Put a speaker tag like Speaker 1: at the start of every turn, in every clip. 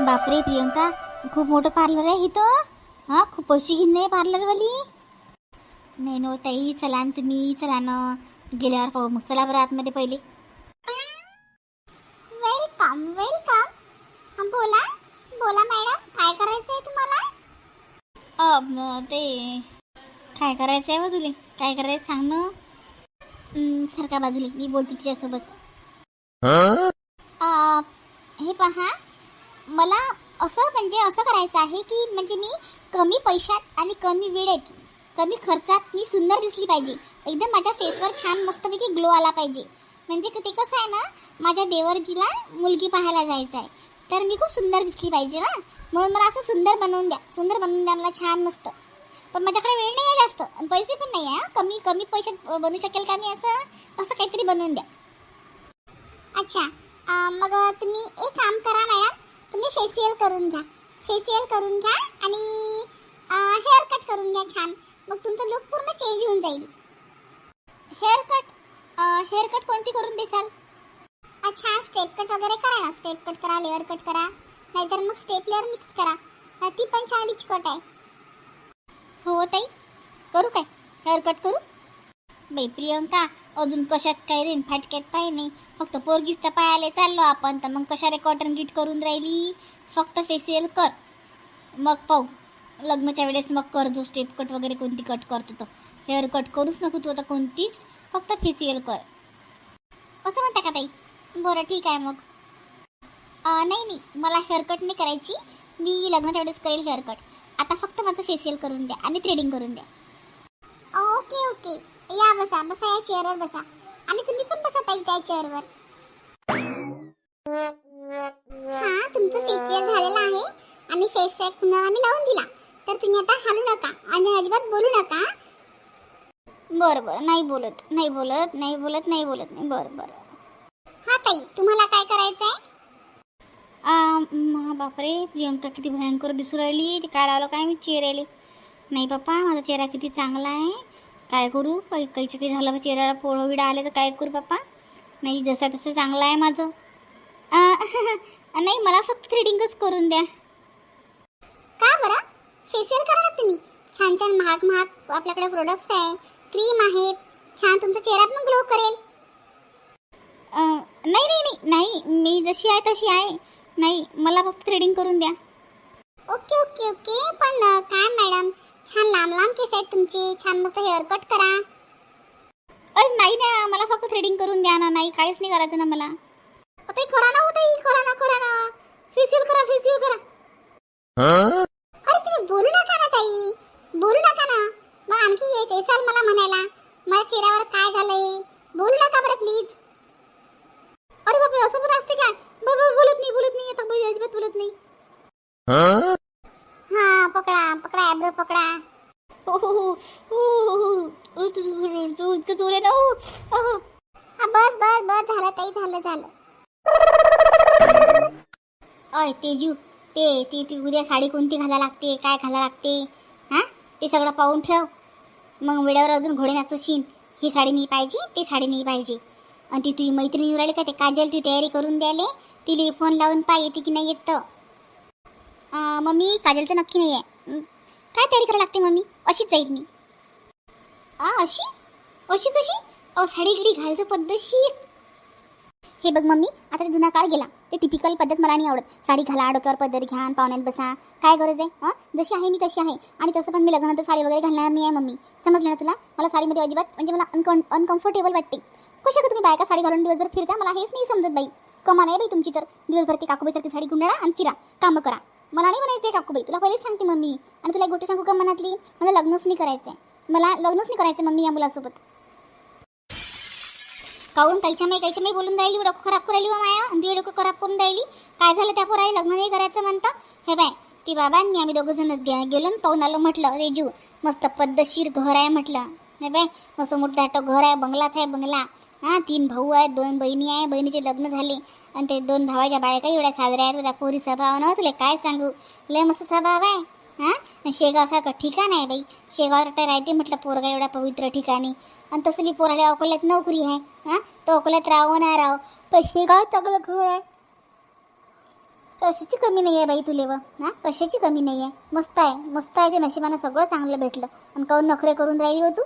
Speaker 1: बापरे प्रियंका खूप मोठं पार्लर आहे इथं. हां खूप पैसे घेईन नाही पार्लरवाली नाही नो ताई चला न तुम्ही चला ना. गेल्यावर पाहू. मग चला बरं आतमध्ये पहिले. वेलकम वेलकम हां बोला. बोला मॅडम काय करायचं आहे तुम्हाला? अ, ते काय करायचं आहे बा तुले? काय करायचं सांग ना. हं, सारखा बाजूले. मी बोलते तिच्यासोबत. अ, हे पहा. मला असं म्हणजे असं करायचं आहे की म्हणजे मी कमी पैशात आणि कमी वेळेत कमी खर्चात मी सुंदर दिसली पाहिजे. एकदम माझ्या फेसवर छान मस्तपैकी ग्लो आला पाहिजे. म्हणजे ते कसं आहे ना माझ्या देवरजीला मुलगी पाहायला जायचं आहे. तर मी खूप सुंदर दिसली पाहिजे ना. म्हणून मला असं सुंदर बनवून द्या. सुंदर बनवून द्या मला छान मस्त. पण माझ्याकडे वेळ नाही आहे जास्त. आणि पैसे पण नाही आहे कमी कमी पैशात बनू शकेल का मी असं? असं काहीतरी बनवून द्या. अच्छा. मग तुम्ही एक काम करा मॅडम. फेशियल करून घ्या. फेशियल करून घ्या आणि हेअर कट करून घ्या छान. मग तुमचं लुक पूर्ण चेंज होऊन जाईल. हेअर कट हेअर कट कोणती करून देसाल? अच्छा स्टेप कट वगैरे करा ना. स्टेप कट करा लेअर कट करा. नाहीतर मग स्टेप लेअर मिक्स करा. ती पण छान रिच कट आहे. हो ताई. करू काय? हेअर कट करू? बाई प्रियंका अजून कशात काय रेन फाटक्यात पाय नाही. फक्त पोरगीच तर पायाले चाललो आपण. तर मग कशाला कॉटन गिट करून राहिली? फक्त फेशियल कर. मग पाहू. लग्नाच्या वेळेस मग कर जो स्टेप कट वगैरे कोणती कट करतो तो. हेअर कट करूच नको तू आता कोणतीच फक्त फेशियल कर. असं म्हणता का ताई? बरं ठीक आहे मग. नाही नाही. मला हेअर कट नाही करायची. मी लग्नाच्या वेळेस करेल हेअरकट आता फक्त माझं फेशियल करून द्या आणि थ्रेडिंग करून द्या. ओके ओके या बसा बसा या चेअरवर बसा. आणि तुम्ही पण बसा ताई त्या चेअरवर हा तुमचं फेशियल झालेलं आहे. आणि फेस पॅक पुन्हा आम्ही लावून दिला. तर तुम्ही आता हालू नका आणि अजिबात बोलू नका. बरं बरं. नाही बोलत. नाही बोलत नाही बोलत नाही बोलत. नाही बरं बरं. हा ताई तुम्हाला काय करायचं आहे बापरे प्रियंका किती भयंकर दिसू राहिली. ती काय लावलं काय मी चेहऱ्याले. नाही पप्पा माझा चेहरा किती चांगला आहे. काय करू? काही काहीचं काही झालं चेहऱ्याला पोळं विडा आले तर काय करू पप्पा नाही जसा तसं चांगलं आहे माझं. नाही मला फक्त थ्रेडिंगच करून द्या. का बरं? फेशियल करा ना तुम्ही. छान छान महाग महाग आपल्याकडे प्रोडक्ट्स आहे. क्रीम आहेत. छान तुमचा चेहरा पण ग्लो करेल. नाही नाही नाही नाही मी जशी आहे तशी आहे. नाही मला फक्त थ्रेडिंग करून द्या. Okay okay okay. पण काय मॅडम छान लांब लांब केस आहेत तुमचे. छान मस्त हेअर कट करा. अरे नाही ना मला फक्त थ्रेडिंग करून द्या ना नाही काहीच नाही करायचं ना मला. ताई करा ना हो ताई करा ना करा ना फेशियल करा फेशियल करा अरे तुम्ही बोलू नका ना ताई बोलू नका ना मग आणखी येस येसाल मला म्हणायला माझ्या चेहऱ्यावर काय झालंय बोलू नका बरं प्लीज अरे बापरे असं पण असते काय बाबा बोलत नाही बोलत नाही आता बाई अजिबात बोलत नाही हा पकडा पकडा ॲब्रो पकडा हो हो हो हो हो हो तू- तू इतकं जोर आहे ना हो अहो. हा बस बस बस झालं ताई झालं झालं अय तेजू ती उद्या साडी कोणती घाला लागते काय घाला लागते? हां? ते सगळं पाहून ठेव. मग वेळेवर अजून घोडे शीन ही साडी नाही पाहिजे ती साडी नाही पाहिजे. आणि ती तुझी मैत्रिणी येऊ राहिली का? ते काजल ती तयारी करून द्याले तिला फोन लावून पाय येते की नाही येत मम्मी काजलचं नक्की नाही आहे काय तयारी करायला लागते मम्मी? अशीच जाईल मी. आ अशी? अशी कशी? अहो साडी गिडी घालायचं पद्धतशीर. हे बघ मम्मी आता जुना काळ गेला. ते टिपिकल पद्धत मला नाही आवडत. साडी घाला डोक्यावर पदर घ्या पाहुण्यात बसा. काय गरज आहे? हां? जशी आहे मी तशी आहे. आणि तसं पण मी लग्नात साडी वगैरे घालणार नाही आहे मम्मी. समजलं ना तुला? मला साडीमध्ये अजिबात म्हणजे मला अनकं अनकम्फर्टेबल वाटते. कशा का तुम्ही बायका साडी घालून दिवसभर फिरता? मला हेच नाही समजत बाई. कमाल आहे बाई तुमची तर. दिवसभर ते काकूबाईसारखी साडी गुंडाळा आणि फिरा. कामं करा. मला नाही म्हणायचं आहे काकूबाई. तुला पहिलेच सांगते मम्मी. आणि तुला एक गोष्ट सांगू का मनातली? मला लग्नच नाही करायचं आहे मला लग्नच नाही करायचं मम्मी या मुलासोबत. काहून कायच्या माई कायच्या माई बोलून राहिली डोकं खराब करून राहिली बा माया आणि डोकं खराब करून राहिली. काय झालं त्या पोराई लग्न नाही करायचं म्हणतं. हे बाय ती बाबा मी आम्ही दोघं जणच गे गेलो आणि पाहून आलो म्हटलं रेजू मस्त पद्धतशीर घर आहे म्हटलं. हे बाय मस्त मोठं घर आहे बंगलाच आहे बंगला. हां तीन भाऊ आहेत दोन बहिणी आहे बहिणीचे लग्न झाले. आणि ते दोन भावाच्या बायका एवढ्या साजऱ्या आहेत त्या पोरी स्वभाव ना तुला काय सांगू? लय मस्त स्वभाव आहे हां शेगावसारखं ठिकाण आहे बाई. शेगाव राहते म्हटलं पोरगा एवढ्या पवित्र ठिकाणी. आणि तसं बी पोराला अकोल्यात नोकरी आहे हां? तो अकोल्यात राहो ना राहो. पैसे काय चांगलं घर आहे? कशाची कमी नाही आहे बाई तुले व हां? कशाची कमी नाही आहे मस्त आहे मस्त आहे ते नशिबानं सगळं चांगलं भेटलं. आणि काऊन नखरे करून राहिली हो तू?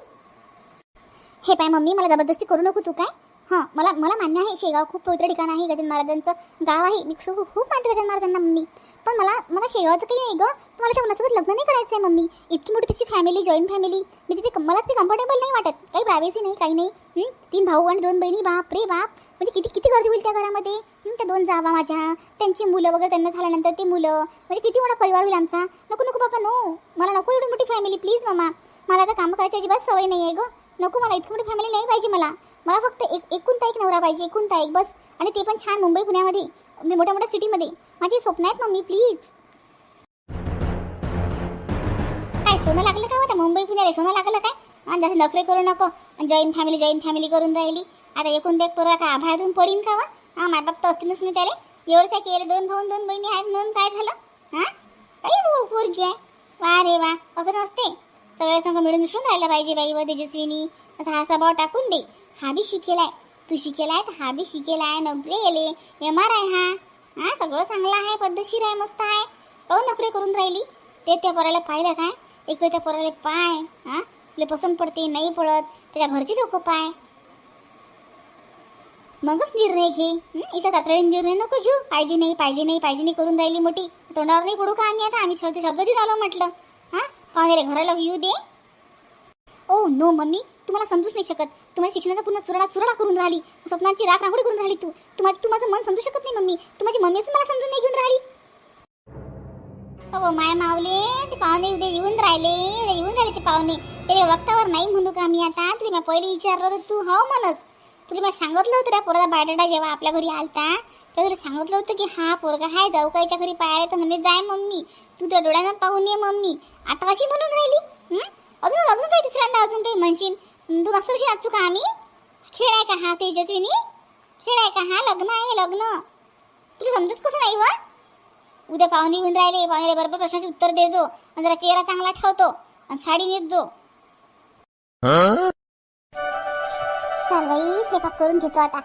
Speaker 1: हे पाय मम्मी मला जबरदस्ती करू नको तू काय? हां मला मला मान्य आहे शेगाव खूप पवित्र ठिकाण आहे गजानन महाराजांचं गाव आहे. मी खूप खूप मानते गजानन महाराजांना मम्मी. पण मला मला शेगावचं काही नाही गं. पण मला त्या मुलासोबत लग्न नाही करायचं आहे मम्मी. इतकी मोठी तशी फॅमिली जॉईंट फॅमिली मी तिथे मला तिथे कम्फर्टेबल नाही वाटत. काही प्रायव्हसी नाही काही नाही. तीन भाऊ आणि दोन बहिणी बाप रे बाप. म्हणजे किती किती गर्दी होईल त्या घरामध्ये? त्या दोन जावा माझ्या. त्यांची मुलं वगैरे त्यांना झाल्यानंतर ते मुलं. म्हणजे किती मोठा परिवार होईल आमचा? नको नको बाबा नो. मला नको एवढी मोठी फॅमिली प्लीज मामा. मला आता कामं करायची अजिबात सवय नाही आहे गं. नको मला इतकी मोठी फॅमिली नाही पाहिजे मला. मला फक्त एक एकुलता एक नवरा पाहिजे एकुलता एक बस. आणि ते पण छान मुंबई पुण्यामध्ये मी मोठ्या मोठ्या सिटीमध्ये. माझी स्वप्न आहेत मम्मी प्लीज काय सोनं लागलं का होतं मुंबई पुण्याला सोनं लागलं काय? आणि नखरे करू नको जॉईंट फॅमिली जॉईंट फॅमिली करून राहिली. आता एकूण एक पोरगा आता आभाळातून पडीन का वा हा मायबाप तर असतीलच नाही त्याला. एवढंच काय की दोन भाऊन दोन बहिणी आहेत म्हणून काय झालं? हा? काही भाऊ पोरगी आहे. वा रे वा असं नसते. सगळे संघ मिळून मिसळून राहिला पाहिजे बाई व तेजस्विनी. असा हा स्वभाव टाकून दे. हा बी शिकेलाय. तू शिकेलाय तर हा बी शिकेलाय. नोकरी गेले एम आर आहे हा. हा सगळं चांगलं आहे पद्धतशीर आहे मस्त आहे. काहून नोकरी करून राहिली. ते त्या पोराला पाहिलं काय? एक वेळ त्या पोराला पाय हा. तुला पसंत पडते नाही पडत. त्याच्या घरचे लोक पाय. मगच निर्णय घे. हं? एका तातडीने निर्णय नको घेऊ. पाहिजे नाही पाहिजे नाही पाहिजे नाही करून राहिली मोठी. तोंडावर नाही पडू का आम्ही आता? आम्ही शब्द शब्द देत आलो म्हटलं. हा? पाहुणे घराला येऊ दे. Oh no mummy. तुम्हाला समजूच नाही शकत. तुम्हाला शिक्षणाचा पूर्ण चुराडा चुराडा करून राहिली. स्वप्नांची राख रांगोळी करून राहिली तू. तुम्हा तू माझं मन समजू शकत नाही मम्मी. तू माझी मम्मी असून मला समजून नाही घेऊन राहिली. अहो माय मावले ते पाहुणे उद्या येऊन राहिले. उद्या येऊन राहिले ते पाहुणे. ते वक्तावर नाही म्हणू का मी आता? तुला मी पहिले विचारलं तू हो म्हणच तुला मी सांगितलं होतं त्या पोरगा बायोडाटा जेव्हा आपल्या घरी आलता तेव्हा तुला सांगितलं होतं की हा पोरगा हाय जाऊ कायच्या घरी पाहायला तर म्हणजे जाय मम्मी. तू त्या डोळ्यांना पाहून ये मम्मी. आता कशी म्हणून राहिली? अजून अजून काही तिसऱ्यांदा अजून काही म्हणशील? तू नसतं कशी नाचू का आम्ही. खेळ आहे का हा तेजस्विनी? खेळ आहे का हा? लग्न आहे लग्न. तुला समजत कसं नाही व? उद्या पाहुणे येऊन राहिले पाहुणे बरोबर प्रश्नाचे उत्तर देजो आणि जरा चेहरा चांगला ठेवतो आणि साडी नेत जो. चल बाई स्वयंपाक करून घेतो आता.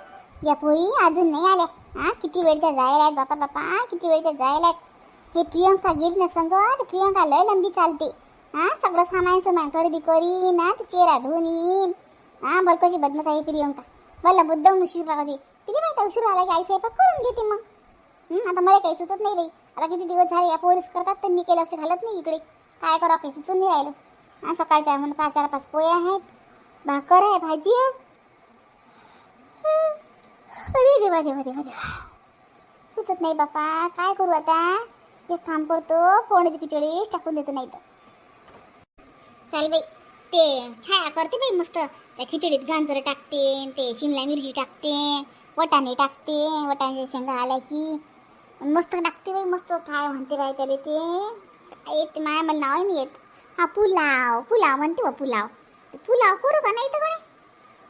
Speaker 1: या पोरी अजून नाही आल्या. हा किती वेळच्या जायला आहेत बापा बापा. किती वेळच्या जायला आहेत. हे प्रियंका गेली ना संग प्रियंका लय लंबी चालते. हा सगळं सामान मग. खरेदी करी ना ते चेहरा धुवून येईन हा बरं कशी बदमत आहे प्रियंका मला बुद्ध उशीर राहते किती माहिती उशीर आला की आई स्वयंपाक करून घेते मग. आता मला काही सुचत नाही बाई. आता किती दिवस झाले या पोरीस करतात तर मी काही लक्ष घालत नाही इकडे. काय करा काही सुचून नाही राहिलं. हा सकाळच्या म्हणून पाच चार पाच पोहे आहेत. भाकर आहे भाजी आहे. अरे देवा देवा देवा देवा. सुचत नाही बापा. काय करू आता? एक काम करतो फोडण्याची खिचडी टाकून देतो नाही तर चाल बाई ते छाया करते बाई मस्त. त्या खिचडीत गांजर टाकते ते शिमला मिरची टाकते वटाणे टाकते वटाण्याच्या शेंगा आल्या की मस्त टाकते बाई मस्त काय म्हणते बाई त्याला ते. येते माया मला नाव नाही येत. हा पुलाव पुलाव म्हणते बा पुलाव. पुलाव करू का नाही तर कोणी?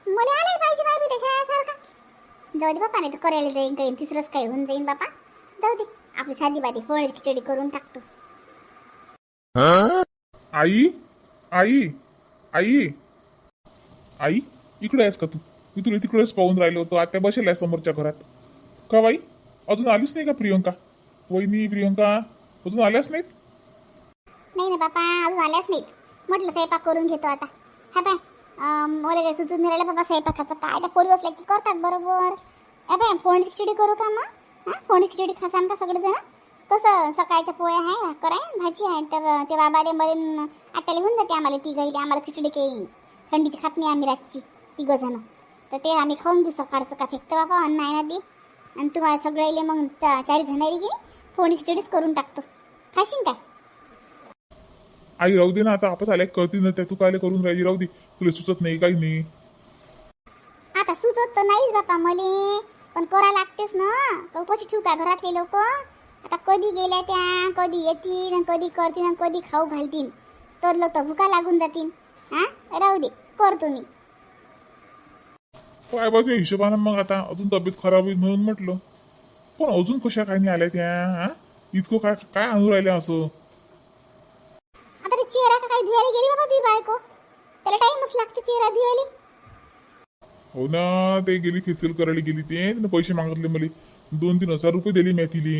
Speaker 1: मला आलाय पाहिजे बाई बी त्याच्यासारखा जाऊ दे बापा नाही तर करायला जाईन काही तिसरंच काही होऊन जाईन बापा. जाऊ दे आपली साधी बाधी फळ खिचडी करून टाकतो.
Speaker 2: आई? आई आई आई इकडे आहेस का तू? मी तुला तिकडेच पाहून राहिलो होतो? आता बसेल आहे समोरच्या घरात. का बाई? अजून आलीच नाही का प्रियंका? वहिनी प्रियंका अजून आल्याच नाहीत?
Speaker 1: नाही ना बापा अजून आल्याच नाहीत. म्हटलं स्वयंपाक करून घेतो आता. हा पाय मला काही सुचून नाही राहिलं बाबा स्वयंपाकाचं. काय त्या पोरी असल्या की करतात बरोबर. हा पाय फोडणी खिचडी करू का मग? हा फोडणी खिचडी खासान का सगळेजण? कसं सकाळच्या पोळ्या आहे भाकर आहे भाजी आहे तर ते बाबाले मरीन आत्याला घेऊन जाते आम्हाला ती गईले आम्हाला खिचडी काही थंडीची खात नाही आम्ही रातची तिघं जण तर ते आम्ही खाऊन घेऊ सकाळचं का फेकतो बाबा अन्न आहे ना ती आणि तुम्हाला सगळे मग चा- चारी जणारी की फोडणी खिचडीच करून टाकतो. खाशीन काय?
Speaker 2: आई राहू दे ना आता आपस आल्या कळती ना त्या तू काय करून राहिली राहू दे. तुला सुचत नाही काही नाही.
Speaker 1: आता सुचत तर नाहीच बापा मले पण करा लागतेच ना. कशी ठेवू का घरातले लोक? आता कधी गेल्या त्या? कधी येतील आणि कधी करतील आणि कधी खाऊ घालतील? तर लोक भुका लागून जातील. हा? राहू दे करतो मी.
Speaker 2: काय बघ त्या हिशोबानं मग आता? अजून तब्येत खराब होईल म्हणून म्हटलं. पण अजून कशा काय नाही आल्या त्या हा? इतकं काय काय आणून राहिल्या असं?
Speaker 1: आता ते चेहरा का काही गेली बाबा तुझी बायको? त्याला टाइमच लागते चेहरा धुवायला.
Speaker 2: हो ना ते गेली फेसियल करायला गेली ते. तिने पैसे मागितले मला. दोन तीन हजार रुपये दिले मी तिले.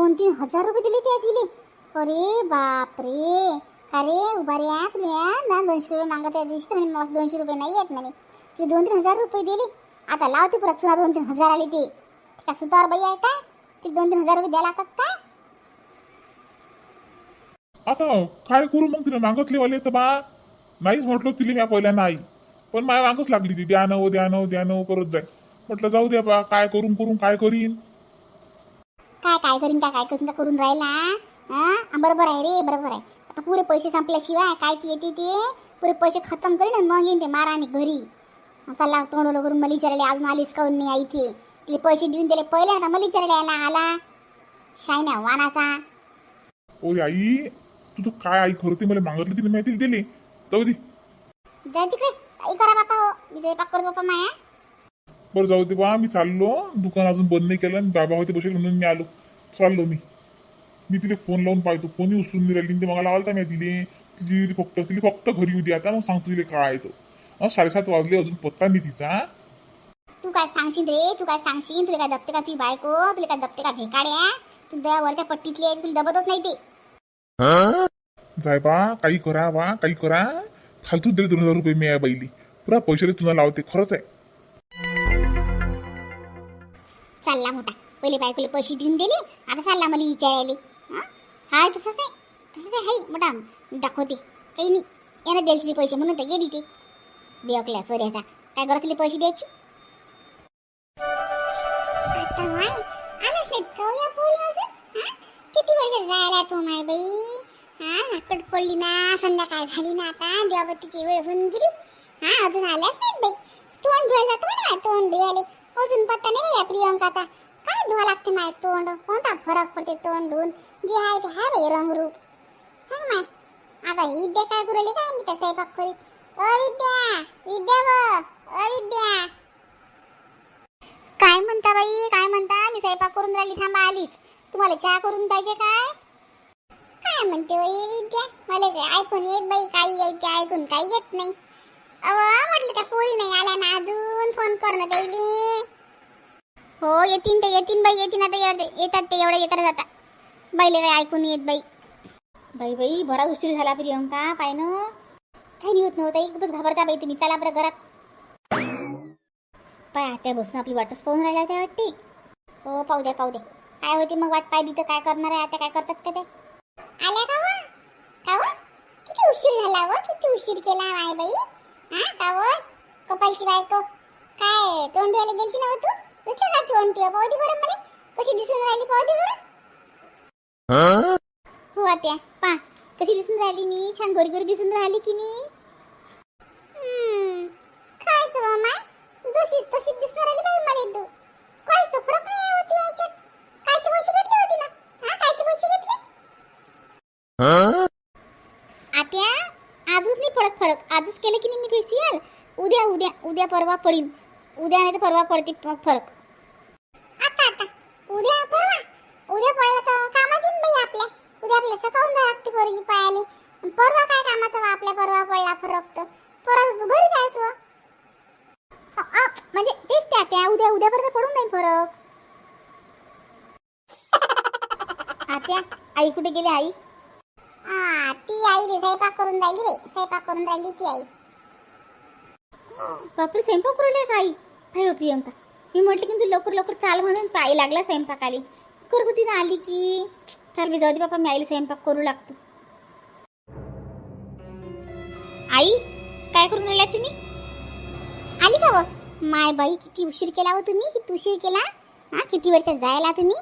Speaker 1: दोन तीन हजार रुपये दिले त्या दिले अरे बापरे. अरे उभा रे या तुला ना दोनशे रुपये मागत त्या दिवशी म्हणे मला दोनशे रुपये नाही आहेत म्हणे. ते दोन तीन हजार रुपये दिले. आता लावते परत तुला दोन तीन हजार आले ते. ते का सुतार बाई आहे काय ते दोन तीन हजार रुपये द्यायला लागतात काय
Speaker 2: आता काय करू मग तिने मागतले वाले तर बा. नाहीच म्हटलं तिला मी पहिल्या नाही. पण माया मागच लागली ती. द्या नव द्या नव द्या नव करत जाय. म्हटलं जाऊ द्या बा. काय करून करून काय करीन?
Speaker 1: काय काय करीन काय काय करीन का करून राहिला हा? बरोबर आहे रे बरोबर आहे. आता पुरे पैसे संपल्याशिवाय कायची येते ते? पुरे पैसे खतम करीन आणि मग येईन ते माराने घरी. चला तोंडवलं करून मला विचारले अजून आलीच काऊन नाही आई ते? तिला पैसे देऊन दिले पहिले आता मला विचारले आला आला. शायन्या वानाचा.
Speaker 2: ओ आई तू तर काय आई खरं ते मला मागतली तिला माहिती दिली. जाऊ दे.
Speaker 1: जा तिकडे. आई करा बापा हो. मी स्वयंपाक करतो बापा माया.
Speaker 2: बरं जाऊ दे बा मी चाललो दुकान अजून बंद नाही केलं आणि बाबा होते बसेल म्हणून मी आलो. चाललो मी. मी तिला फोन लावून पाहतो. फोनही उचलून नाही राहिली. ते मला लावायला मी दिले. तिची फक्त तिला फक्त घरी येऊ दे. आता मग सांगतो तिला काय आहे तो. अं, साडेसात वाजले अजून पत्ता नाही तिचा.
Speaker 1: तू काय सांगशील रे? तू काय सांगशील? तुला काय दबते का ती बायको? तुला काय दबते का भेकाड्या तू त्या वरच्या पट्टीतली आहे तुला दबतच नाही ते.
Speaker 2: जाय बा काही करा बा काही करा. फालतू दिले दोन हजार रुपये मी या बाईली. पुरा पैशाला तुला लावते खरंच आहे.
Speaker 1: चालला मोठा. पहिले बायकोला पैसे देऊन दिले आता चालला मला विचारायले हा? तसंच आहे. तसंच आहे हाय मोठा. दाखवते. काही नाही. यानं द्यायचे ते पैसे म्हणून तर गेली ते. बेवकल्या चोऱ्याचा. काय करत तिला पैसे द्यायची? आता माय आलंच नाही कवल्या पोळी किती वर्ष जायला तू माय बाई? हा नाकट पडली ना संध्याकाळ झाली ना आता देवाबत्तीची वेळ होऊन गेली. हा अजून आल्याच नाही बाई. तोंड धुवायला जातो ना तोंड धुवायला. अजून पत्ता नाही या प्रियंकाचा. काय धुवा लागते माय तोंड? कोणता फरक पडते तोंड धुवून जे आहे ते आहे बाई रंगरूप. सांग माय. आता ही विद्या काय करू काय मी त्या स्वयंपाक करीत? अ विद्या विद्या बघ अ विद्या काय म्हणता बाई? काय म्हणता? मी स्वयंपाक करून राहिली थांबा आलीच. तुम्हाला चहा करून पाहिजे काय? काय म्हणते बाई विद्या? मला ते ऐकून येत बाई काही येत ते ऐकून काही येत नाही. अव म्हटलं त्या पोरी नाही आल्या ना अजून फोन करणं त्याईले. हो येतीन ते येतीन बाई येतीन आता एवढे येतात ते एवढे येतात जाता बाईले काय ऐकून येत बाई. बाई बाई बरा उशीर झाला प्रियंका पाय ना काही नाही होत नव्हतं खूपच घाबरता बाई तुम्ही चला बरं घरात. पाय त्या बसून आपली वाटच पाहून राहिल्या त्या वाटते. हो पाहू द्या पाहू द्या काय होते मग वाट पाहिली तर काय करणार आहे आता काय करतात का ते आल्या का व? का व? किती उशीर झाला व किती उशीर केला माय बाई? हा का व कपालची बायको. काय तोंड धुवायला गेलती ना तू? दुसरं का तोंड ठेव पाहू दे बरं मला. कशी दिसून राहिली पाहू दे बरं. हो? आत्या पा कशी दिसून राहिली मी? छान गोरी गोरी दिसून राहिली की मी हम्म, काय तो माय जशी तशी दिसून राहिली बाई मला तू काहीच तो फरक नाही होती याच्यात कायची पैसे घेतली होती ना हा कायची पैसे घेतली आत्या आजच नाही पडत फरक आजच केलं की नाही मी फेशियल उद्या उद्या परवा पडीन. उद्या नाही तर परवा पडते मग फरक. आता आता. उद्या परवा. उद्या पडलं तर कामात येईन बाई आपल्या. उद्या आपल्या सकाळून जावं लागते पोरगी पायाले परवा काय कामाचं बा आपल्या परवा पडला फरक तर? परत घरी जायचं हा, आ, म्हणजे तेच त्या त्या उद्या उद्यापर्यंत पडून जाईल फरक. आत्या आई कुठे गेली आई? आ, ती आई रे स्वयंपाक करून राहिली बाई. स्वयंपाक करून राहिली ती आई. बापरे स्वयंपाक करू काही. काय हो प्रियंका मी म्हटलं की तू लवकर लवकर चाल म्हणून पाय लागला स्वयंपाक आली करत ना आली की चाल मी जाऊ दे बापा मी आईला स्वयंपाक करू लागतो. आई काय करून राहिल्या तुम्ही? आली का माय बाई किती उशीर केला हो तुम्ही? किती उशीर केला? हा किती वर्षात जायला तुम्ही?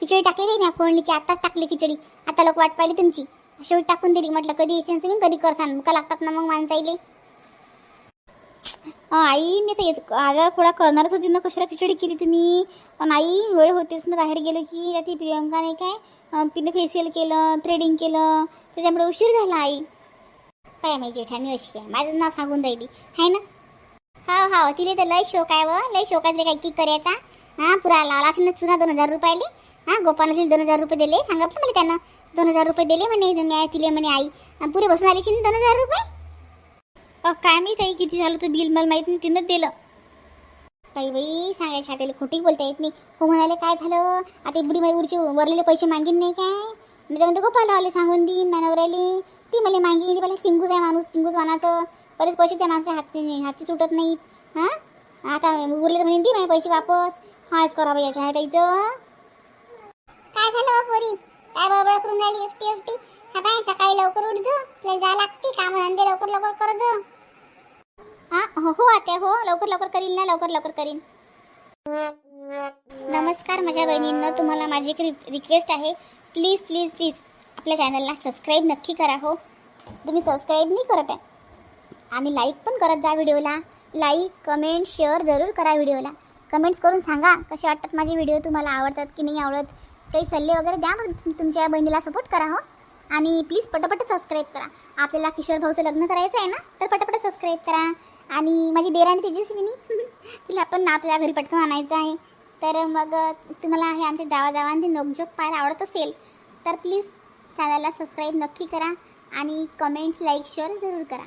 Speaker 1: खिचडी टाकली ना मी फोडणीची आत्ताच टाकली खिचडी. आता लोक वाट पाहिली तुमची. शेवटी टाकून दिली. म्हटलं कधी यायचं तुम्ही कधी करसान? मुका लागतात ना मग माणसाईले. आईले आई मी आता येत आजार थोडा करणारच होती ना कशाला खिचडी केली तुम्ही? पण आई वेळ होतेच ना बाहेर गेलो की त्या ती प्रियंका नाही काय तिने फेशियल केलं थ्रेडिंग केलं त्याच्यामुळे उशीर झाला आई. काय माझी जेठानी अशी आहे. माझं नाव सांगून राहिली. आहे ना? हो हो तिने तर लय शोक आहे व. लय शोकात काय की करायचा. हा पुरा लावला असेल ना चुना दोन हजार रुपयाले. गोपाल गोपाला दोन हजार रुपये दिले. सांगितलं मला त्यानं. दोन हजार रुपये दिले म्हणे मी तिले म्हणे आई. पुरे बसून आली ना दोन हजार रुपये? काय माहीत आहे किती झालं तर बिल मला माहीत नाही तिनंच दिलं. काही बाई सांगायचं हाताला खोटी बोलता येत नाही. हो म्हणाले काय झालं? आता बुडी बाई उरचे वरलेले पैसे मागीन नाही काय? मी तर म्हणते गोपाल आले सांगून देईन मॅनवरायले. ती मला मागीन. मला चिंगूच आहे माणूस चिंगूच मानाचं. बरेच पैसे त्या माणसा हातचे हातचे सुटत नाहीत. हां? आता उरले तर म्हणेन ती माझे पैसे वापस. हाच करावं याच्या आहे त्याचं काय झालं हो पोरी? काय बळबळ करून राहिली एकटी एकटी? हा बाय सकाळी लवकर उठ जा. आपल्याला जायला लागते काम धंदे लवकर लवकर कर हां हो हो आत्या हो लवकर लवकर करीन ना लवकर लवकर करीन. नमस्कार माझ्या बहिणींना तुम्हाला माझी एक रिक्वेस्ट आहे. प्लीज प्लीज प्लीज आपल्या चॅनलला सबस्क्राईब नक्की करा हो. तुम्ही सबस्क्राईब नाही करत आहे आणि लाईक पण करत जा व्हिडिओला. लाईक कमेंट शेअर जरूर करा व्हिडिओला. कमेंट्स करून सांगा कसे वाटतात माझे व्हिडिओ तुम्हाला आवडतात की नाही आवडत. काही सल्ले वगैरे द्या मग तुमच्या बहिणीला सपोर्ट करा हो. आणि प्लीज पटापट सबस्क्राईब करा. आपल्याला किशोर भाऊचं लग्न करायचं आहे ना तर पटापट सबस्क्राईब करा. आणि माझी देराणी तेजस्विनी तिला पण आपल्या घरी पटकन आणायचं आहे. तर मग तुम्हाला हे आमच्या जावाजावांचे नोकझोक पाहायला आवडत असेल तर प्लीज चॅनलला सबस्क्राईब नक्की करा. आणि कमेंट्स लाईक शेअर जरूर करा.